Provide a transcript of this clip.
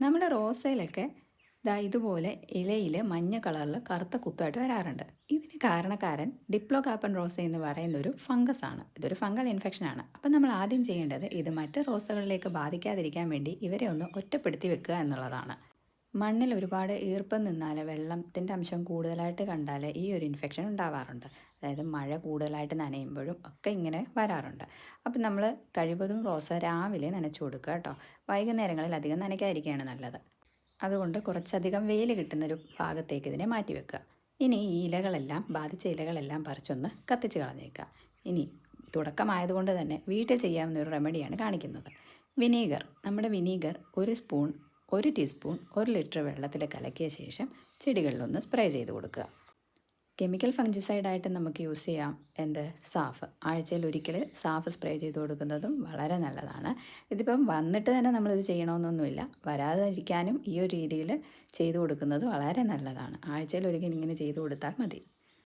നമ്മുടെ റോസയിലൊക്കെ ദാ ഇതുപോലെ ഇലയിൽ മഞ്ഞ കളറിൽ കറുത്ത കുത്തായിട്ട് വരാറുണ്ട്. ഇതിന് കാരണക്കാരൻ ഡിപ്ലോ ഡിപ്ലോകാപ്പൻ റോസ എന്ന് പറയുന്ന ഒരു ഫംഗസ് ആണ്. ഇതൊരു ഫംഗൽ ഇൻഫെക്ഷൻ ആണ്. അപ്പം നമ്മൾ ആദ്യം ചെയ്യേണ്ടത് ഇത് മറ്റ് റോസകളിലേക്ക് ബാധിക്കാതിരിക്കാൻ വേണ്ടി ഇവരെ ഒന്ന് ഒറ്റപ്പെടുത്തി വെക്കുക എന്നുള്ളതാണ്. മണ്ണിൽ ഒരുപാട് ഈർപ്പം നിന്നാൽ വെള്ളത്തിന്റെ അംശം കൂടുതലായിട്ട് കണ്ടാൽ ഈ ഒരു ഇൻഫെക്ഷൻ ഉണ്ടാവാറുണ്ട്. അതായത് മഴ കൂടുതലായിട്ട് നനയുമ്പോഴും ഒക്കെ ഇങ്ങനെ വരാറുണ്ട്. അപ്പം നമ്മൾ കഴിവതും റോസ രാവിലെ നനച്ചു കൊടുക്കുക കേട്ടോ. വൈകുന്നേരങ്ങളിൽ അധികം നനയ്ക്കാതിരിക്കുകയാണ് നല്ലത്. അതുകൊണ്ട് കുറച്ചധികം വെയിൽ കിട്ടുന്നൊരു ഭാഗത്തേക്ക് ഇതിനെ മാറ്റി വെക്കുക. ഇനി ഈ ഇലകളെല്ലാം ബാധിച്ച ഇലകളെല്ലാം പറിച്ചൊന്ന് കത്തിച്ച് കളഞ്ഞേക്കുക. ഇനി തുടക്കമായതുകൊണ്ട് തന്നെ വീട്ടിൽ ചെയ്യാവുന്ന ഒരു റെമഡിയാണ് കാണിക്കുന്നത്. വിനീഗർ. നമ്മുടെ വിനീഗർ ഒരു സ്പൂൺ ഒരു ടീസ്പൂൺ ഒരു ലിറ്റർ വെള്ളത്തിൽ കലക്കിയ ശേഷം ചെടികളിലൊന്ന് സ്പ്രേ ചെയ്ത് കൊടുക്കുക. കെമിക്കൽ ഫംഗിസൈഡായിട്ട് നമുക്ക് യൂസ് ചെയ്യാം. എന്ത്? സാഫ്. ആഴ്ചയിൽ ഒരിക്കൽ സാഫ് സ്പ്രേ ചെയ്ത് കൊടുക്കുന്നതും വളരെ നല്ലതാണ്. ഇതിപ്പം വന്നിട്ട് തന്നെ നമ്മളിത് ചെയ്യണമെന്നൊന്നുമില്ല. വരാതിരിക്കാനും ഈ ഒരു രീതിയിൽ ചെയ്തു കൊടുക്കുന്നത് വളരെ നല്ലതാണ്. ആഴ്ചയിൽ ഒരിക്കൽ ഇങ്ങനെ ചെയ്തു കൊടുത്താൽ മതി.